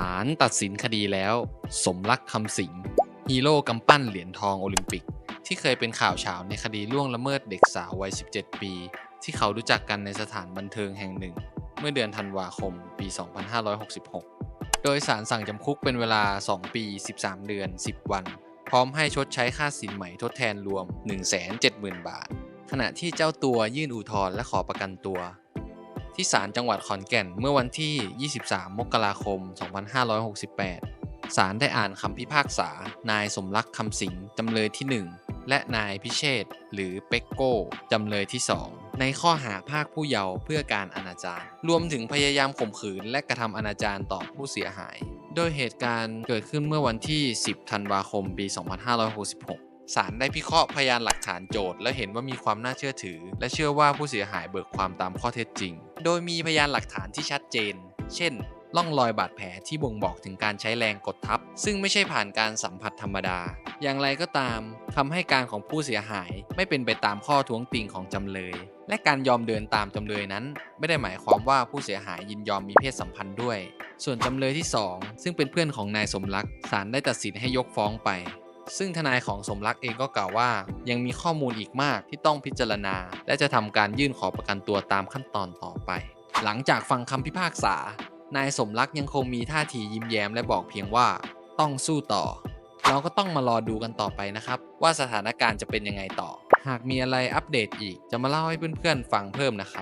ารตัดสินคดีแล้ว สมรักคำสิงฮีโร่กำปั้นเหรียญทองโอลิมปิก ที่เคยเป็นข่าวเฉาในคดีล่วงละเมิดเด็กสาววัย 17 ปี ที่เขารู้จักกันในสถานบันเทิงแห่งหนึ่ง เมื่อเดือนธันวาคม ปี 2566 โดยสารสั่งจำคุกเป็นเวลา 2 ปี 13 เดือน 10 วัน พร้อมให้ชดใช้ค่าสินไหม่ทดแทนรวม 170,000 บาท ขณะที่เจ้าตัวยื่นอุทธรณ์และขอประกันตัว ที่ศาลจังหวัดขอนแก่นเมื่อวันที่ 23 มกราคม 2568 ศาลได้อ่านคำพิพากษา นายสมรักคำสิงจำเลยที่ 1 และนายพิเชษหรือเป็กโก้จำเลยที่ 2 ในข้อหาภาคผู้เยาว์เพื่อการอนาจารรวมถึงพยายามข่มขืนและกระทำอนาจารต่อผู้เสียหาย โดยเหตุการณ์เกิดขึ้นเมื่อวันที่ 10 ธันวาคม ปี 2566 ศาลได้พิเคราะห์พยานหลักฐานโจทย์ และเห็นว่ามีความน่าเชื่อถือ และเชื่อว่าผู้เสียหายเบิกความตามข้อเท็จจริง โดยมีพยานหลักฐานที่ชัดเจน เช่นร่องรอยบาดแผลที่บ่งบอกถึงการใช้แรงกดทับ ซึ่งไม่ใช่ผ่านการสัมผัสธรรมดา อย่างไรก็ตามคำให้การของผู้เสียหายไม่เป็นไปตามข้อท้วงติงของจำเลย และการยอมเดินตามจำเลยนั้น ไม่ได้หมายความว่าผู้เสียหายยินยอมมีเพศสัมพันธ์ด้วย ส่วนจำเลยที่ 2 ซึ่งเป็นเพื่อนของนายสมรักศาลได้ตัดสินให้ยกฟ้องไป ซึ่งทนายของสมรักเองก็กล่าวว่า ยังมีข้อมูลอีกมากที่ต้องพิจารณา และจะทำการยื่นขอประกันตัวตามขั้นตอนต่อไป หลังจากฟังคำพิพากษา นายสมรักยังคงมีท่าทียิ้มแย้มและบอกเพียงว่า ต้องสู้ต่อ เราก็ต้องมารอดูกันต่อไปนะครับ ว่าสถานการณ์จะเป็นยังไงต่อ หากมีอะไรอัปเดตอีกจะมาเล่าให้เพื่อนๆฟังเพิ่มนะครับ